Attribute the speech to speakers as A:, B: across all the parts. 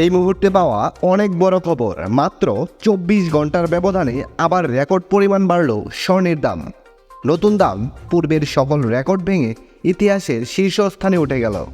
A: এই মুহূর্তে পাওয়া অনেক বড় খবর। মাত্র চব্বিশ ঘণ্টার ব্যবধানে আবার রেকর্ড পরিমাণ বাড়ল স্বর্ণের দাম। নতুন দাম পূর্বের সকল রেকর্ড ভেঙে ইতিহাসের শীর্ষস্থানে উঠে গেল।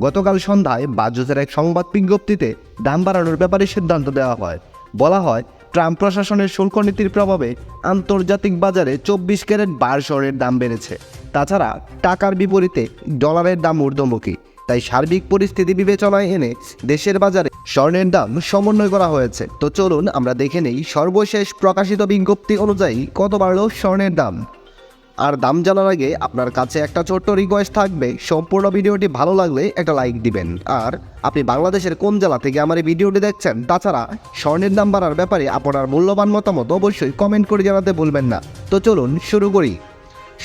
A: গতকাল সন্ধ্যায় বাজুসের এক সংবাদ বিজ্ঞপ্তিতে দাম বাড়ানোর ব্যাপারে সিদ্ধান্ত দেওয়া হয়। বলা হয়, ট্রাম্প প্রশাসনের শুল্ক নীতির প্রভাবে আন্তর্জাতিক বাজারে চব্বিশ ক্যারেট বার স্বর্ণের দাম বেড়েছে। তাছাড়া টাকার বিপরীতে ডলারের দাম ঊর্ধ্বমুখী। তাই সার্বিক পরিস্থিতি বিবেচনায় এনে দেশের বাজারে স্বর্ণের দাম সমন্বয় করা হয়েছে। তো চলুন আমরা দেখে নেই সর্বশেষ প্রকাশিত বিজ্ঞপ্তি অনুযায়ী কত বাড়ল স্বর্ণের দাম। আর দাম জানার আগে আপনার কাছে একটা ছোট্ট রিকোয়েস্ট থাকবে। সম্পূর্ণ ভিডিওটি ভালো লাগলে একটা লাইক দিবেন। আর আপনি বাংলাদেশের কোন জেলা থেকে আমার এই ভিডিওটি দেখছেন, তাছাড়া স্বর্ণের দাম বাড়ার ব্যাপারে আপনার মূল্যবান মতামত অবশ্যই কমেন্ট করে জানাতে ভুলবেন না। তো চলুন শুরু করি।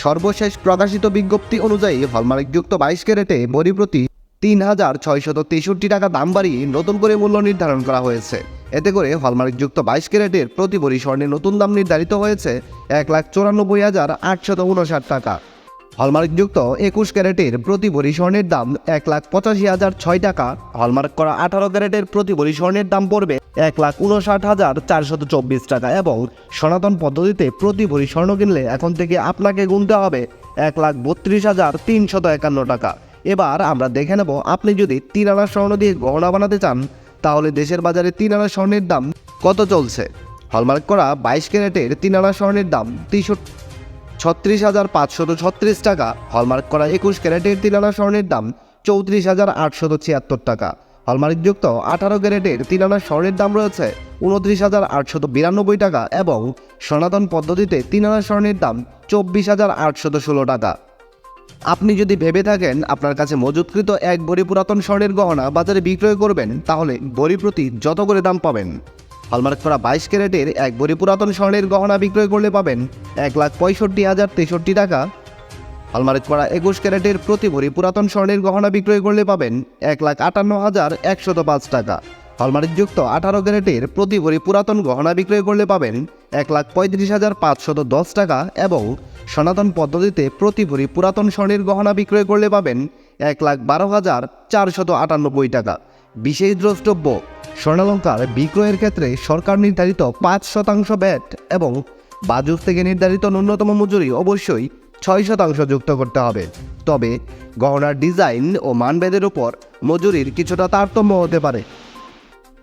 A: সর্বশেষ প্রকাশিত বিজ্ঞপ্তি অনুযায়ী হলমার্কযুক্ত বাইশ ক্যারেটে বড়ি প্রতি তিন হাজার ছয়শত তেষট্টি টাকা দাম বাড়িয়ে নতুন করে মূল্য নির্ধারণ করা হয়েছে। এতে করে হলমার্কযুক্ত বাইশ ক্যারেটের প্রতি ভরি স্বর্ণের নতুন দাম নির্ধারিত হয়েছে এক লাখ চুরানব্বই হাজার আটশত উনষাট টাকা। হলমার্কযুক্ত একুশ ক্যারেটের প্রতি ভরি স্বর্ণের দাম এক লাখ পঁচাশি হাজার ছয় টাকা। হলমার্ক করা আঠারো ক্যারেটের প্রতি ভরি স্বর্ণের দাম পড়বে এক লাখ উনষাট হাজার চারশত চব্বিশ টাকা এবং সনাতন পদ্ধতিতে প্রতি ভরি স্বর্ণ কিনলে এখন থেকে আপনাকে গুনতে হবে এক লাখ বত্রিশ হাজার তিনশত একান্ন টাকা। এবার আমরা দেখে নেব, আপনি যদি তিন আনা স্বর্ণ দিয়ে গহনা বানাতে চান, তাহলে দেশের বাজারে তিন আনা স্বর্ণের দাম কত চলছে? হলমার্ক করা বাইশ ক্যারেটের তিন আনা স্বর্ণের দাম তেষট্টি ছত্রিশ হাজার পাঁচশত ছত্রিশ টাকা, হলমার্ক করা একুশ ক্যারেটের তিলানা স্বর্ণের দাম চৌত্রিশ হাজার আটশত ছিয়াত্তর টাকা। হলমার্কযুক্ত আঠারো ক্যারেটের তিন আনা স্বর্ণের দাম রয়েছে উনত্রিশ হাজার আটশত বিরানব্বই টাকা এবং সনাতন পদ্ধতিতে তিনানা স্বর্ণের দাম চব্বিশ হাজার আটশত ষোলো টাকা। আপনি যদি ভেবে থাকেন আপনার কাছে মজুতকৃত এক ভরি পুরাতন স্বর্ণের গহনা বাজারে বিক্রয় করবেন, তাহলে ভরি প্রতি যত করে দাম পাবেন? হলমার্ক করা বাইশ ক্যারেটের এক ভরি পুরাতন স্বর্ণের গহনা বিক্রয় করলে পাবেন এক লাখ পঁয়ষট্টি হাজার তেষট্টি টাকা। হলমার্ক করা একুশ ক্যারেটের প্রতি ভরি পুরাতন স্বর্ণের গহনা বিক্রয় করলে পাবেন এক লাখ আটান্ন হাজার একশত পাঁচ টাকা। হলমার্কযুক্ত আঠারো ক্যারেটের প্রতি ভরি পুরাতন গহনা বিক্রয় করলে পাবেন এক লাখ পঁয়ত্রিশ হাজার পাঁচশত দশ টাকা এবং সনাতন পদ্ধতিতে প্রতি ভরি পুরাতন স্বর্ণের গহনা বিক্রয় করলে পাবেন এক লাখ বারো হাজার চারশত আটানব্বই টাকা। বিশেষ দ্রষ্টব্য, স্বর্ণালঙ্কার বিক্রয়ের ক্ষেত্রে সরকার নির্ধারিত পাঁচ শতাংশ ব্যাট এবং বাজুস থেকে নির্ধারিত ন্যূনতম মজুরি অবশ্যই ছয় শতাংশ যুক্ত করতে হবে। তবে গহনার ডিজাইন ও মানভেদের উপর মজুরির কিছুটা তারতম্য হতে পারে।